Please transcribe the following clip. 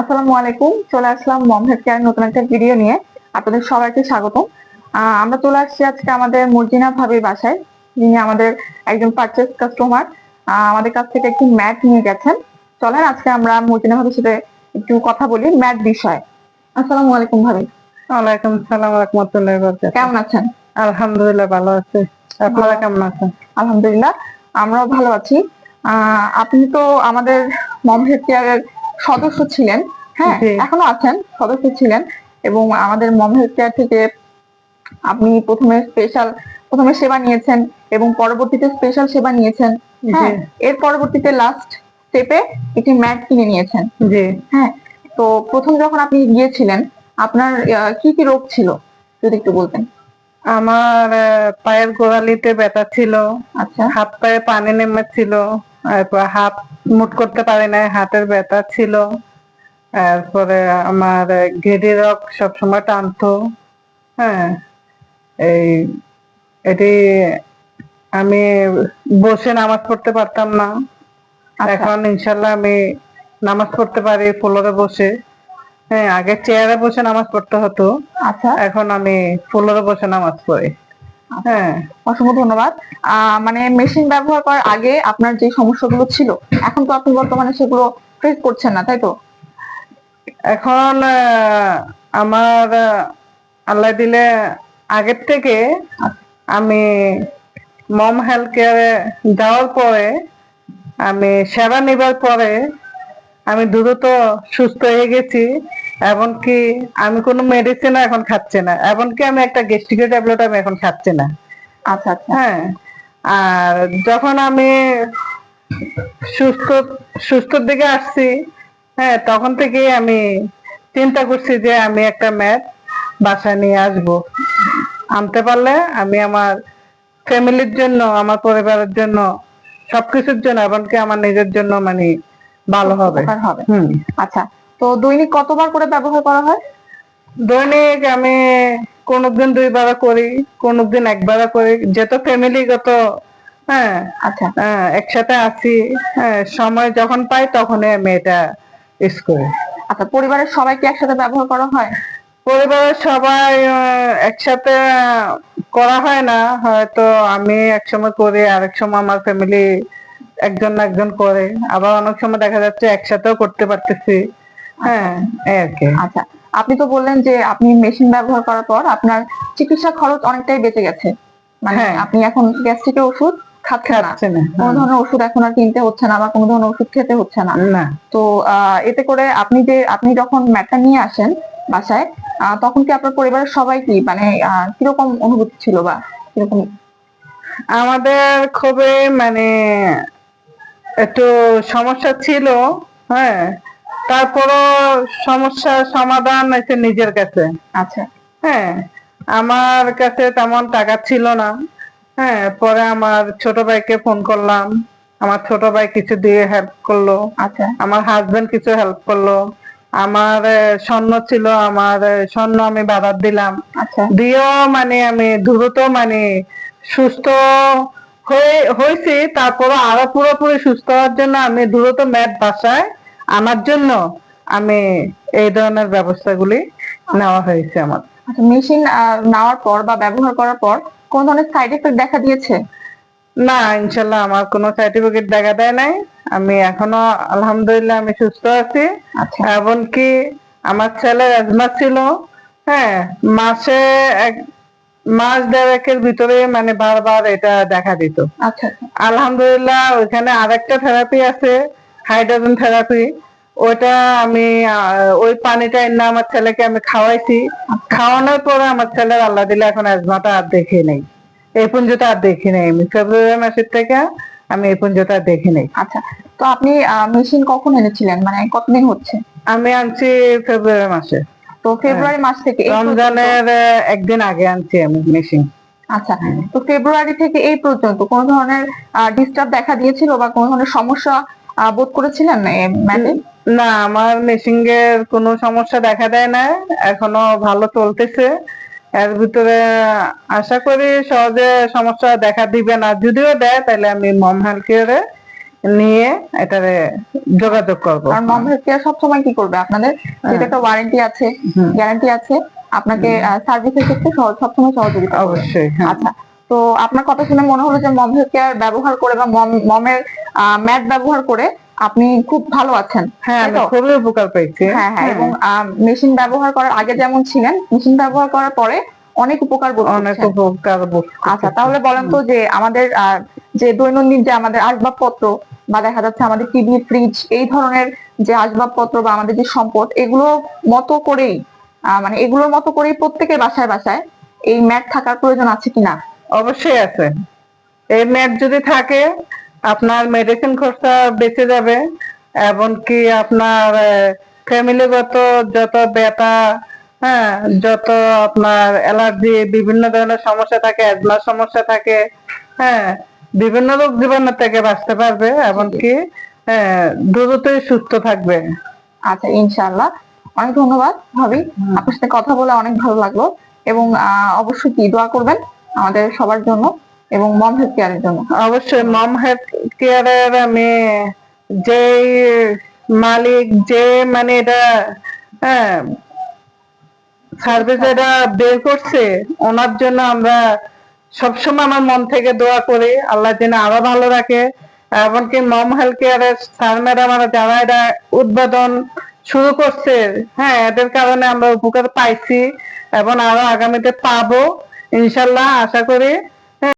আসসালামু আলাইকুম চলে আসলাম মম হেলথ কেয়ার নতুন একটা ভিডিও নিয়ে। আপনাদের সবাইকে স্বাগতম। আমরা চলে আসছি আজকে আমাদের মর্জিনা ভাবির বাসায় যিনি আমাদের একজন পারচেস কাস্টমার আমাদের কাছ থেকে একটি ম্যাট নিয়ে গেছেন। চলেন আজকে আমরা মর্জিনা ভাবির সাথে একটু কথা বলি ম্যাট বিষয়ে। আসসালামু আলাইকুম ভাবি। ওয়ালাইকুম সালাম রহমতুল্লাহ বরকাত কেমন আছেন? আলহামদুলিল্লাহ ভালো আছে। আপনারা কেমন আছেন? আলহামদুলিল্লাহ আমরাও ভালো আছি। আহ, আপনি তো আমাদের মম হেলথ কেয়ারের সদস্য ছিলেন হ্যাঁ এখনও আছেন সদস্য ছিলেন এবং আমাদের মম হেলথ কেয়ার থেকে আপনি প্রথমে স্পেশাল প্রথমে সেবা নিয়েছেন এবং পরবর্তীতে স্পেশাল সেবা নিয়েছেন হ্যাঁ এর পরবর্তীতে লাস্ট স্টেপে একটি ম্যাট কিনে নিয়েছেন হ্যাঁ তো প্রথম যখন আপনি গিয়েছিলেন আপনার কি কি রোগ ছিল যদি একটু বলতেন? আমার পায়ের গোড়ালিতে ব্যথা ছিল। আচ্ছা। হাত পায়ে পানি নেমেছিল। তারপর হাত মুট করতে পারি না হাতের ব্যথা ছিল। তারপরে আমার গেডি রক সবসময় টানতো। হ্যাঁ এই এটি আমি বসে নামাজ পড়তে পারতাম না। আচ্ছা। এখন ইনশাল্লাহ আমি নামাজ পড়তে পারি ফ্লোরে বসে। হ্যাঁ আগে চেয়ারে বসে নামাজ পড়তে হতো। আচ্ছা। এখন আমি ফ্লোরে বসে নামাজ পড়ি। হ্যাঁ। অসংখ্য ধন্যবাদ। আহ, মানে মেশিন ব্যবহার করার আগে আপনার যে সমস্যাগুলো ছিল এখন তো আপনি বর্তমানে সেগুলো ফেস করছেন না তাই তো? এখন আহ, আমার আল্লাহ দিলে আগের থেকে আমি মম হেলথ কেয়ারে যাওয়ার পরে আমি সেবা নেবার পরে আমি দ্রুত সুস্থ হয়ে গেছি এমনকি আমি কোনো মেডিসিন এখন খাচ্ছি না এমনকি আমি একটা গেস্টিকের ট্যাবলেট আমি এখন খাচ্ছি না। আচ্ছা আচ্ছা। হ্যাঁ আর যখন আমি সুস্থ সুস্থর দিকে আসছি হ্যাঁ তখন থেকেই আমি চিন্তা করছি যে আমি একটা ম্যাথ বাসায় নিয়ে আসব। আনতে পারলে আমি আমার ফ্যামিলির জন্য আমার পরিবারের জন্য সবকিছুর জন্য এমনকি আমার নিজের জন্য মানে ভালো হবে। হবে। আচ্ছা তো দৈনিক কতবার করে ব্যবহার করা হয়? দৈনিক আমি কোনদিন দুইবার করি কোনদিন একবার করি। যেহেতু ফ্যামিলিগত হ্যাঁ আচ্ছা। হ্যাঁ, একসাথে আছি হ্যাঁ সময় যখন পাই তখনই আমি এটা ইউজ করি। আচ্ছা পরিবারের সবাইকে একসাথে ব্যবহার করা হয়? পরিবারের সবাই একসাথে করা হয় না। হয়তো আমি একসময় করি আরেক সময় আমার ফ্যামিলি একজন না একজন করে। আবার অনেক সময় দেখা যাচ্ছে একসাথেও করতে পারতেছি। হ্যাঁ এই আর কি। আচ্ছা আপনি তো বললেন যে আপনি মেশিন ব্যবহার করার পর আপনার চিকিৎসা খরচ অনেকটাই বেঁচে গেছে। মানে হ্যাঁ। আপনি এখন গ্যাস্ট্রিকের ওষুধ খাচ্ছেন না। খাচ্ছে না কোনো ধরনের ওষুধ এখন আর কিনতে হচ্ছে না বা কোনো ধরনের ওষুধ খেতে হচ্ছে না। তো আহ, এতে করে আপনি যে আপনি যখন ম্যাটটা নিয়ে আসেন বাসায় আহ, তখন কি আপনার পরিবারের সবাই কি মানে আহ, কীরকম অনুভূতি ছিল বা কীরকম? আমাদের খুবই মানে একটু সমস্যা ছিল হ্যাঁ। তারপরও সমস্যার সমাধান হয়েছে নিজের কাছে। আচ্ছা। হ্যাঁ আমার কাছে তেমন টাকা ছিল না। হ্যাঁ পরে আমার ছোট ভাইকে ফোন করলাম। আমার ছোট ভাই কিছু দিয়ে হেল্প করল। আচ্ছা। আমার হাজবেন্ড কিছু হেল্প করল। আমার স্বর্ণ ছিল আমার স্বর্ণ আমি বাবার দিলাম। আচ্ছা। দিয়েও মানে আমি দ্রুত মানে সুস্থ হয়েছি তারপরে আরও পুরোপুরি সুস্থ হওয়ার জন্য আমি দ্রুত ম্যাট বাসায় আনার জন্য আমি এই ধরনের ব্যবস্থাগুলি নেওয়া হয়েছে আমার। আচ্ছা মেশিন নেওয়ার পর বা ব্যবহার করার পর কোন ধরনের সাইড এফেক্ট দেখা দিয়েছে? না ইনশাল্লাহ আমার কোনো সার্টিফিকেট দেখা দেয় নাই। আমি এখনও আলহামদুলিল্লাহ আমি সুস্থ আছি। আচ্ছা। এমনকি আমার ছেলের অ্যাজমা ছিল। হ্যাঁ মাসে এক মাস দেড়েকের ভিতরে মানে বারবার এটা দেখা দিত। আচ্ছা আলহামদুলিল্লাহ ওইখানে আরেকটা থেরাপি আছে হাইড্রোজেন থেরাপি ওটা আমি ওই পানিটা এনে আমার ছেলেকে আমি খাওয়াইছি। খাওয়ানোর পরে আমার ছেলের আল্লাহ দিলে এখন অ্যাজমাটা আর দেখে নেই। এই পুঞ্জটা আর দেখি নেই আমি। ফেব্রুয়ারি মাসের থেকে আমি এই পুঞ্জটা আর দেখি নেই। আচ্ছা তো আপনি মেশিন কখন এনেছিলেন? মানে কতদিন হচ্ছে? আমি আনছি ফেব্রুয়ারি মাসে। তো ফেব্রুয়ারি মাস থেকে রমজানের একদিন আগে আনছি আমি মেশিন। আচ্ছা তো ফেব্রুয়ারি থেকে এই পর্যন্ত কোন ধরনের ডিস্টার্ব দেখা দিয়েছিল বা কোন ধরনের সমস্যা বোধ করেছিলেন ম্যাটে না আমার মেশিন এর কোনো সমস্যা দেখা দেয় না। এখনও ভালো চলতেছে। এর ভিতরে আশা করি সহজে সমস্যা দেখা দিবে না। যদিও দেয় তাহলে আমি মম হেলথ কেয়ারে নিয়ে এটারে যোগাযোগ করব। কারণ মম হেলথ কেয়ার সবসময় কি করবে আপনাদের? যেটা একটা ওয়ারেন্টি আছে। গ্যারান্টি আছে আপনাকে সার্ভিসের ক্ষেত্রে সবসময় সহযোগিতা অবশ্যই হ্যাঁ। আচ্ছা তো আপনার কথা শুনে মনে হলো যে মম হেলথ কেয়ার ব্যবহার করে বা মম মমের ম্যাট ব্যবহার করে আপনি খুব ভালো আছেন হ্যাঁ খুবই উপকার পেয়েছি। হ্যাঁ হ্যাঁ এবং মেশিন ব্যবহার করার আগে যেমন ছিলেন মেশিন ব্যবহার করার পরে অনেক উপকার অনেক উপকার আচ্ছা তাহলে বলেন তো যে আমাদের যে দৈনন্দিন যে আমাদের আসবাবপত্র বা দেখা যাচ্ছে আমাদের টিভি ফ্রিজ এই ধরনের যে আসবাবপত্র বা আমাদের যে সম্পদ, এগুলো মতো করেই মানে এগুলোর মতো করেই প্রত্যেকের বাসায় বাসায় এই ম্যাট থাকার প্রয়োজন আছে কিনা? অবশ্যই আছে। এই ম্যাট যদি থাকে, আপনার মেডিসিন খরচা বেঁচে যাবে, এমনকি আপনার ফ্যামিলিগত যত ব্যথা হ্যাঁ যত আপনার অ্যালার্জি বিভিন্ন ধরনের সমস্যা থাকে অ্যাজমার সমস্যা থাকে হ্যাঁ বিভিন্ন রোগ জীবাণু থেকে বাঁচতে পারবে এমনকি দ্রুতই সুস্থ থাকবে। আচ্ছা ইনশাআল্লাহ। অনেক ধন্যবাদ ভাবি। আপনার সাথে কথা বলে অনেক ভালো লাগল এবং অবশ্যই কি দোয়া করবেন আমাদের সবার জন্য এবং মম হেলথ কেয়ারের জন্য। অবশ্যই মম হেলথ কেয়ারের আমি যে মালিক যে মানে এটা হ্যাঁ সার্ভিস এটা বের করছে ওনার জন্য আমরা সবসময় আমার মন থেকে দোয়া করি, আল্লাহ যেন আরও ভালো রাখে। এমনকি মম হেলথ কেয়ারের স্যার ম্যাডাম যারা এটা উদ্বোধন শুরু করছে হ্যাঁ এদের কারণে আমরা উপকার পাইছি এবং আরও আগামীতে পাবো। ইনশাল্লাহ আশা করি